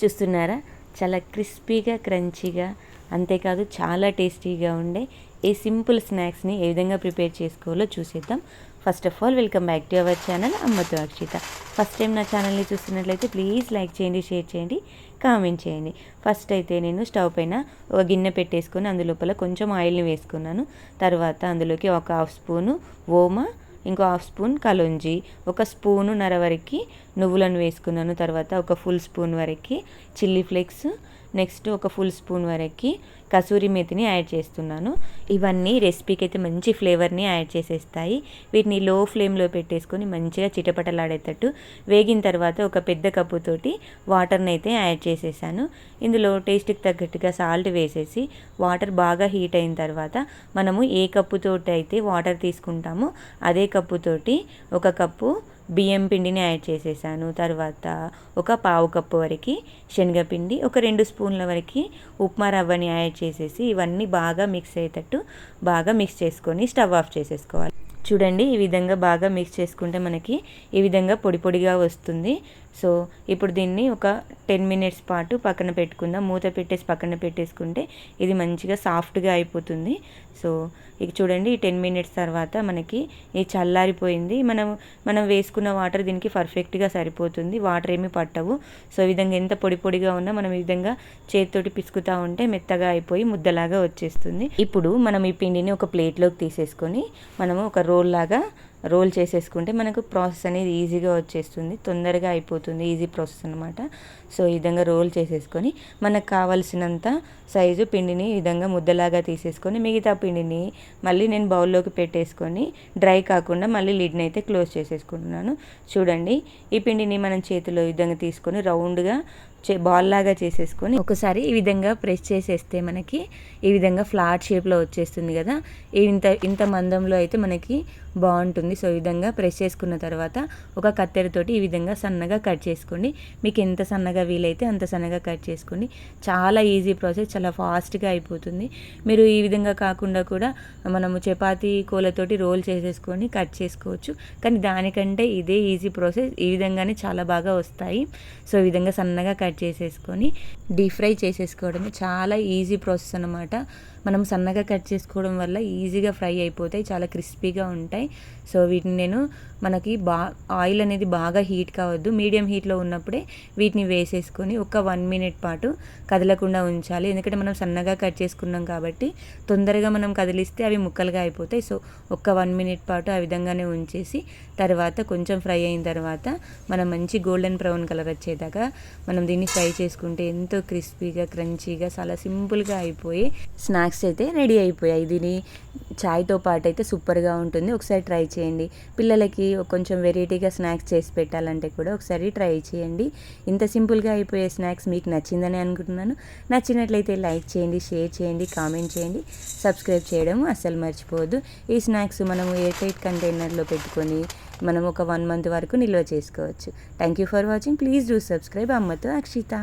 చూస్తున్నారా? చాలా క్రిస్పీగా క్రంచీగా అంతేకాదు చాలా టేస్టీగా ఉండే ఈ సింపుల్ స్నాక్స్ని ఏ విధంగా ప్రిపేర్ చేసుకోవాలో చూసేద్దాం. First of all welcome back to our channel అమ్మతో అక్షిత ఫస్ట్ టైం నా ఛానల్ని చూస్తున్నట్లయితే ప్లీజ్ లైక్ చేయండి షేర్ చేయండి కామెంట్ చేయండి. ఫస్ట్ అయితే నేను స్టవ్ పైన ఒక గిన్నె పెట్టేసుకొని అందులోపల కొంచెం ఆయిల్ని వేసుకున్నాను. తర్వాత అందులోకి ఒక హాఫ్ స్పూను ఓమా ఇంకో హాఫ్ స్పూన్ కలుంజి ఒక స్పూను నర వరకు నువ్వులను వేసుకున్నాను తర్వాత ఒక ఫుల్ స్పూన్ వరకు చిల్లీ ఫ్లేక్స్ నెక్స్ట్ ఒక ఫుల్ స్పూన్ వరకు కసూరి మెతిని యాడ్ చేస్తున్నాను. ఇవన్నీ రెసిపీకి అయితే మంచి ఫ్లేవర్ని యాడ్ చేసేస్తాయి. వీటిని లో ఫ్లేమ్లో పెట్టేసుకొని మంచిగా చిటపటలాడేటట్టు వేగిన తర్వాత ఒక పెద్ద కప్పుతోటి వాటర్ని అయితే యాడ్ చేసేసాను. ఇందులో టేస్ట్కి తగ్గట్టుగా సాల్ట్ వేసేసి వాటర్ బాగా హీట్ అయిన తర్వాత మనము ఏ కప్పుతోటి అయితే వాటర్ తీసుకుంటామో అదే కప్పుతోటి ఒక కప్పు బియ్యం పిండిని యాడ్ చేసేసాను. తర్వాత ఒక పావు కప్పు వరకు శనగపిండి ఒక రెండు స్పూన్ల వరకు ఉప్మా రవ్వని యాడ్ చేసేసి ఇవన్నీ బాగా మిక్స్ అయ్యేటట్టు బాగా మిక్స్ చేసుకొని స్టవ్ ఆఫ్ చేసేసుకోవాలి. చూడండి ఈ విధంగా బాగా మిక్స్ చేసుకుంటే మనకి ఈ విధంగా పొడి పొడిగా వస్తుంది. సో ఇప్పుడు దీన్ని ఒక టెన్ మినిట్స్ పాటు పక్కన పెట్టుకుందాం. మూత పెట్టేసి పక్కన పెట్టేసుకుంటే ఇది మంచిగా సాఫ్ట్గా అయిపోతుంది. సో ఇక చూడండి ఈ టెన్ మినిట్స్ తర్వాత మనకి ఇది చల్లారిపోయింది. మనం మనం వేసుకున్న వాటర్ దీనికి పర్ఫెక్ట్గా సరిపోతుంది. వాటర్ ఏమి పట్టవు. సో ఈ విధంగా ఎంత పొడి పొడిగా ఉన్నా మనం ఈ విధంగా చేతితోటి పిసుకుతూ ఉంటే మెత్తగా అయిపోయి ముద్దలాగా వచ్చేస్తుంది. ఇప్పుడు మనం ఈ పిండిని ఒక ప్లేట్లోకి తీసేసుకొని మనము ఒక రోల్ లాగా రోల్ చేసేసుకుంటే మనకు ప్రాసెస్ అనేది ఈజీగా వచ్చేస్తుంది తొందరగా అయిపోతుంది ఈజీ ప్రాసెస్ అనమాట సో ఈ విధంగా రోల్ చేసేసుకొని మనకు కావలసినంత సైజు పిండిని ఈ విధంగా ముద్దలాగా తీసేసుకొని మిగతా పిండిని మళ్ళీ నేను బౌల్లోకి పెట్టేసుకొని డ్రై కాకుండా మళ్ళీ లిడ్ని అయితే క్లోజ్ చేసేసుకుంటున్నాను. చూడండి ఈ పిండిని మనం చేతిలో ఈ విధంగా తీసుకొని రౌండ్గా చే బాల్ లాగా చేసేసుకొని ఒకసారి ఈ విధంగా ప్రెస్ చేసేస్తే మనకి ఈ విధంగా ఫ్లాట్ షేప్లో వచ్చేస్తుంది కదా. ఇంత ఇంత మందంలో అయితే మనకి బాగుంటుంది. సో ఈ విధంగా ప్రెస్ చేసుకున్న తర్వాత ఒక కత్తెరతోటి ఈ విధంగా సన్నగా కట్ చేసుకోండి. మీకు ఎంత సన్నగా వీలైతే అంత సన్నగా కట్ చేసుకోండి. చాలా ఈజీ ప్రాసెస్ చాలా ఫాస్ట్గా అయిపోతుంది. మీరు ఈ విధంగా కాకుండా కూడా మనము చపాతీ కోలతోటి రోల్ చేసేసుకొని కట్ చేసుకోవచ్చు. కానీ దానికంటే ఇదే ఈజీ ప్రాసెస్ ఈ విధంగానే చాలా బాగా వస్తాయి. సో ఈ విధంగా సన్నగా కట్ చేసేసుకొని డీప్ ఫ్రై చేసేసుకోవడమే చాలా ఈజీ ప్రాసెస్ అనమాట మనం సన్నగా కట్ చేసుకోవడం వల్ల ఈజీగా ఫ్రై అయిపోతాయి చాలా క్రిస్పీగా ఉంటాయి. సో వీటిని నేను మనకి బా ఆయిల్ అనేది బాగా హీట్ కావద్దు. మీడియం హీట్లో ఉన్నప్పుడే వీటిని వేసేసుకొని ఒక వన్ మినిట్ పాటు కదలకుండా ఉంచాలి. ఎందుకంటే మనం సన్నగా కట్ చేసుకున్నాం కాబట్టి తొందరగా మనం కదిలిస్తే అవి ముక్కలుగా అయిపోతాయి. సో ఒక వన్ మినిట్ పాటు ఆ విధంగానే ఉంచేసి తర్వాత కొంచెం ఫ్రై అయిన తర్వాత మనం మంచి గోల్డెన్ బ్రౌన్ కలర్ వచ్చేదాకా మనం దీన్ని ఫ్రై చేసుకుంటే ఎంతో క్రిస్పీగా క్రంచీగా చాలా సింపుల్గా అయిపోయి స్నాక్స్ అయితే రెడీ అయిపోయాయి. దీని చాయ్తో పాటు అయితే సూపర్గా ఉంటుంది. ఒకసారి ట్రై చేయండి. పిల్లలకి కొంచెం వెరైటీగా స్నాక్స్ చేసి పెట్టాలంటే కూడా ఒకసారి ట్రై చేయండి. ఇంత సింపుల్గా అయిపోయే స్నాక్స్ మీకు నచ్చిందని అనుకుంటున్నాను. నచ్చినట్లయితే లైక్ చేయండి షేర్ చేయండి కామెంట్ చేయండి. సబ్స్క్రైబ్ చేయడం అస్సలు మర్చిపోవద్దు. ఈ స్నాక్స్ మనము ఎయిర్ టైట్ కంటైనర్లో పెట్టుకొని మనం ఒక వన్ మంత్ వరకు నిల్వ చేసుకోవచ్చు. Thank you for watching please do subscribe అమ్మతో అక్షిత.